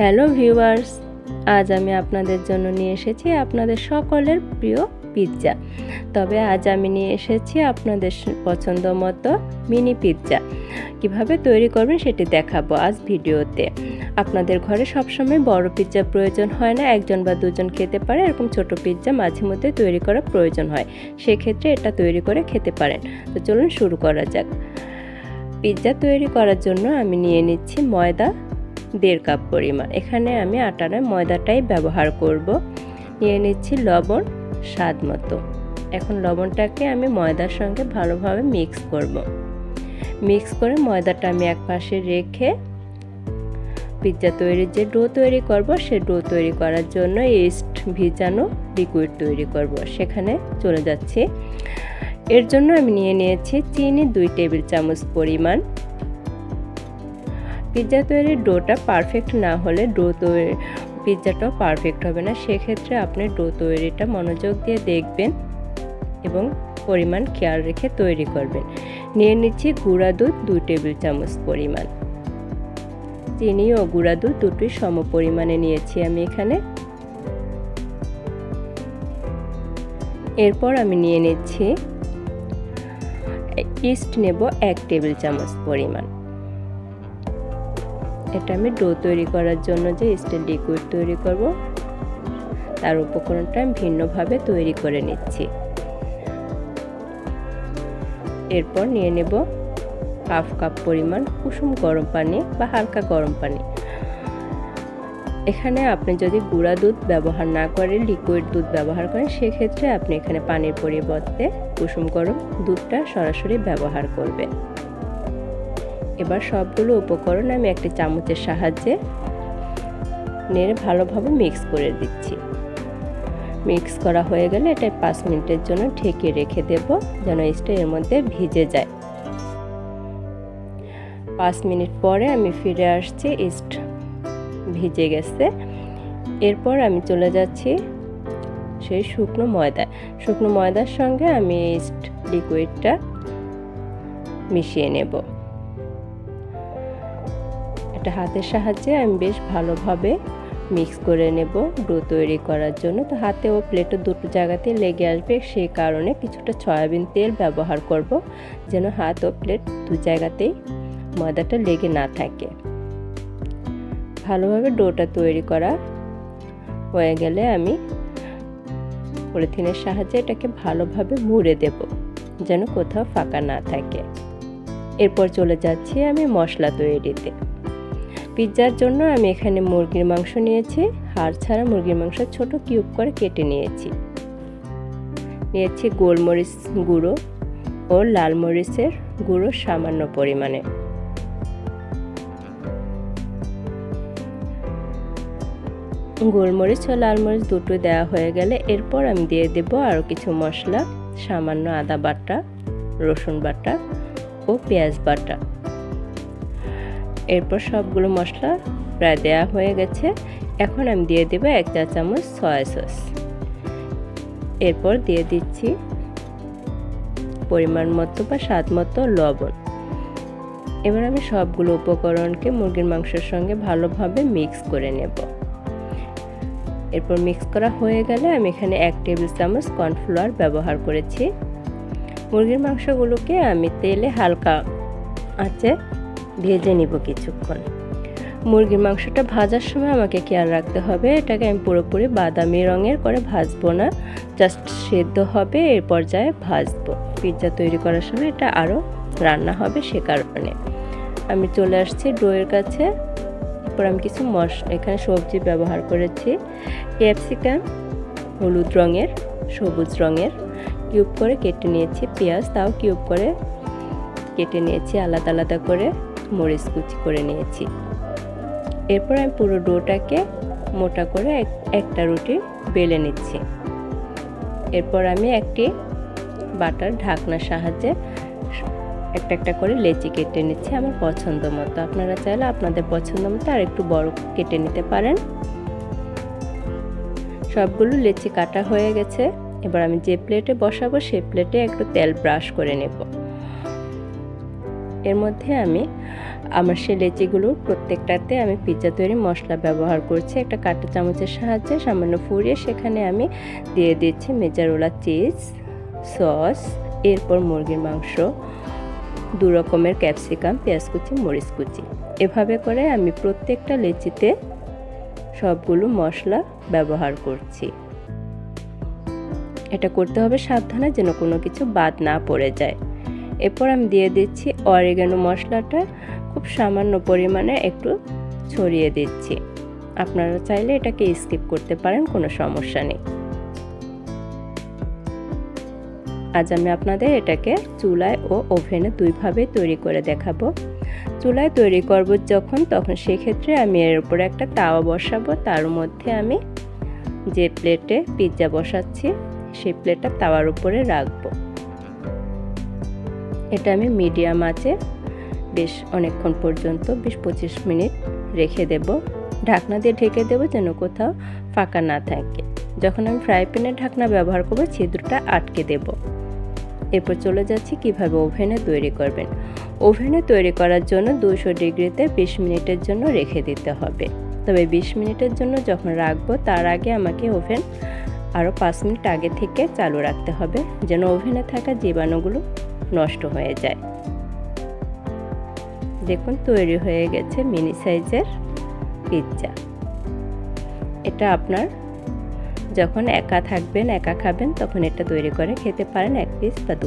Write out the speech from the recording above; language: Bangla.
হ্যালো ভিউয়ার্স, আজ আমি আপনাদের জন্য নিয়ে এসেছি আপনাদের সকলের প্রিয় পিৎজা তবে আজ আমি নিয়ে এসেছি আপনাদের পছন্দ মতো মিনি পিৎজা কীভাবে তৈরি করবেন সেটি দেখাবো আজ ভিডিওতে। আপনাদের ঘরে সবসময় বড় পিৎজা প্রয়োজন হয় না, একজন বা দুজন খেতে পারে, এরকম ছোট পিৎজা মাঝে মধ্যে তৈরি করা প্রয়োজন হয়। সেক্ষেত্রে এটা তৈরি করে খেতে পারেন। তো চলুন শুরু করা যাক। পিৎজা তৈরি করার জন্য আমি নিয়ে নিচ্ছি ময়দা দেড় কাপ পরিমাণ। এখানে আমি আটার ময়দাটাই ব্যবহার করব। নিয়ে নিচ্ছি লবণ স্বাদ মতো। এখন লবণটাকে আমি ময়দার সঙ্গে ভালোভাবে মিক্স করব। মিক্স করে ময়দাটা আমি এক পাশে রেখে পিৎজা তৈরির যে ডো তৈরি করব, সে ডো তৈরি করার জন্য ইস্ট ভিজানো লিকুইড তৈরি করব। সেখানে চলে যাচ্ছি। এর জন্য আমি নিয়ে নিয়েছি চিনি দুই টেবিল চামচ পরিমাণ। পিৎজা তৈরির ডোটা পারফেক্ট না হলে ডো তৈরি, পিৎজাটাও পারফেক্ট হবে না। সেক্ষেত্রে আপনি ডো তৈরিটা মনোযোগ দিয়ে দেখবেন এবং পরিমাণ খেয়াল রেখে তৈরি করবেন। নিয়ে নিচ্ছি গুঁড়া দুধ দুই টেবিল চামচ পরিমাণ। চিনি ও গুঁড়া দুধ দুটোই সম পরিমাণে নিয়েছি আমি এখানে। এরপর আমি নিয়ে নিচ্ছি ইস্ট নেব এক টেবিল চামচ পরিমাণ। এটা আমি ডো তৈরি করার জন্য যে স্টিল লিকুইড তৈরি করব, তার উপকরণটা আমি ভিন্নভাবে তৈরি করে নিচ্ছি। এরপর নিয়ে নেব হাফ কাপ পরিমাণ কুসুম গরম পানি বা হালকা গরম পানি। এখানে আপনি যদি গুঁড়া দুধ ব্যবহার না করে লিকুইড দুধ ব্যবহার করেন, সেক্ষেত্রে আপনি এখানে পানির পরিবর্তে কুসুম গরম দুধটা সরাসরি ব্যবহার করবেন। এবার সবগুলো উপকরণ আমি একটি চামচের সাহায্যে নেড়ে ভালোভাবে মিক্স করে দিচ্ছি। মিক্স করা হয়ে গেলে এটা পাঁচ মিনিটের জন্য ঢেকে রেখে দেব যেন ইস্টটা এর মধ্যে ভিজে যায়। পাঁচ মিনিট পরে আমি ফিরে আসছি ইস্ট ভিজে গেছে। এরপর আমি চলে যাচ্ছি সেই শুকনো ময়দা শুকনো ময়দার সঙ্গে আমি ইস্ট লিকুইডটা মিশিয়ে নেব। এটা হাতের সাহায্যে আমি বেশ ভালোভাবে মিক্স করে নেব ডো তৈরি করার জন্য। তো হাতে ও প্লেটও দুটো জায়গাতে লেগে আসবে সেই কারণে কিছুটা সয়াবিন তেল ব্যবহার করব যেন হাত ও প্লেট দু জায়গাতেই ময়দাটা লেগে না থাকে। ভালোভাবে ডোটা তৈরি করা হয়ে গেলে আমি পলিথিনের সাহায্যে এটাকে ভালোভাবে মুড়ে দেব যেন কোথাও ফাঁকা না থাকে। এরপর চলে যাচ্ছি আমি মশলা তৈরিতে। পিৎজার জন্য আমি এখানে মুরগির মাংস নিয়েছি। হাড় ছাড়া মুরগির মাংস ছোট কিউব করে কেটে নিয়েছি। নিয়েছি গোলমরিচ গুঁড়ো ও লাল মরিচের গুঁড়ো সামান্য পরিমাণে। গোলমরিচ ও লাল মরিচ দুটো দেওয়া হয়ে গেলে এরপর আমি দিয়ে দেব আরও কিছু মশলা, সামান্য আদা বাটা, রসুন বাটা ও পেঁয়াজ বাটা। এরপর সবগুলো মশলা প্রায় দেওয়া হয়ে গেছে। এখন আমি দিয়ে দেব এক চা চামচ সয়া সস। এরপর দিয়ে দিচ্ছি পরিমাণ মতো বা স্বাদ মতো লবণ। এবার আমি সবগুলো উপকরণকে মুরগির মাংসের সঙ্গে ভালোভাবে মিক্স করে নেব। এরপর মিক্স করা হয়ে গেলে আমি এখানে এক টেবিল চামচ কর্নফ্লাওয়ার ব্যবহার করেছি। মুরগির মাংসগুলোকে আমি তেলে হালকা আঁচে ভেজে নিব কিছুক্ষণ। মুরগির মাংসটা ভাজার সময় আমাকে খেয়াল রাখতে হবে। এটাকে আমি পুরোপুরি বাদামি রঙের করে ভাজবো না। জাস্ট সেদ্ধ হবে এর পর্যায়ে ভাজবো। পিৎজা তৈরি করার সময় এটা আরও রান্না হবে সে কারণে। আমি চলে আসছি ডোয়ের কাছে। এরপর আমি কিছু মশ, এখানে সবজি ব্যবহার করেছি। ক্যাপসিকাম, হলুদ রঙের, সবুজ রঙের। কিউব করে কেটে নিয়েছি পেঁয়াজ, তাও কিউব করে কেটে নিয়েছি আলাদা আলাদা করে। মরিচ কুচি করে নিয়েছি। এরপর আমি পুরো ডোটাকে মোটা করে একটা রুটি বেলে নিচ্ছি। এরপর আমি একটি বাটার ঢাকনার সাহায্যে একটা একটা করে লেচি কেটে নিচ্ছি আমার পছন্দ মতো। আপনারা চাইলে আপনাদের পছন্দ মতো আর একটু বড় কেটে নিতে পারেন। সবগুলো লেচি কাটা হয়ে গেছে। এবার আমি যে প্লেটে বসাবো, সেই প্লেটে একটু তেল ব্রাশ করে নেব। এর মধ্যে আমি আমার সেই লেচিগুলোর প্রত্যেকটাতে আমি পিৎজা তৈরি মশলা ব্যবহার করছি। একটা কাঁটা চামচের সাহায্যে সামান্য ফুরিয়ে সেখানে আমি দিয়ে দিচ্ছি মেজারোলা চিজ সস এরপর মুরগির মাংস, দু রকমের ক্যাপসিকাম পেঁয়াজ কুচি, মরিচ কুচি। এভাবে করে আমি প্রত্যেকটা লেচিতে সবগুলো মশলা ব্যবহার করছি। এটা করতে হবে সাবধানে যেন কোনো কিছু বাদ না পড়ে যায়। এরপর আমি দিয়ে দিচ্ছি অরিগানো মশলাটা। খুব সামান্য পরিমাণে একটু ছড়িয়ে দিচ্ছি। আপনারা চাইলে এটাকে স্কিপ করতে পারেন, কোনো সমস্যা নেই। আজ আমি আপনাদের এটাকে চুলায় ও ওভেনে দুইভাবে তৈরি করে দেখাবো। চুলায় তৈরি করব যখন, তখন সেক্ষেত্রে আমি এর উপরে একটা তাওয়া বসাবো। তার মধ্যে আমি যে প্লেটে পিৎজা বসাচ্ছি, সেই প্লেটটা তাওয়ার উপরে রাখব। এটা আমি মিডিয়াম আছে। বেশ অনেকক্ষণ পর্যন্ত, বিশ পঁচিশ মিনিট রেখে দেব। ঢাকনা দিয়ে ঢেকে দেবো যেন কোথাও ফাঁকা না থাকে। যখন আমি ফ্রাই প্যানের ঢাকনা ব্যবহার করব, ছিদ্রটা আটকে দেব। এরপর চলে যাচ্ছি কীভাবে ওভেনে তৈরি করবেন। ওভেনে তৈরি করার জন্য দুশো ডিগ্রিতে বিশ মিনিটের জন্য রেখে দিতে হবে। তবে বিশ মিনিটের জন্য যখন রাখব, তার আগে আমাকে ওভেন আরও পাঁচ মিনিট আগে থেকে চালু রাখতে হবে। যেন ওভেনে থাকা জীবাণুগুলো নষ্ট হয়ে যায়। দেখুন, তৈরি হয়ে গেছে মিনি সাইজের পিৎজা। এটা আপনার যখন একা থাকবেন, একা খাবেন, তখন এটা তৈরি করে খেতে পারেন এক পিস বা দু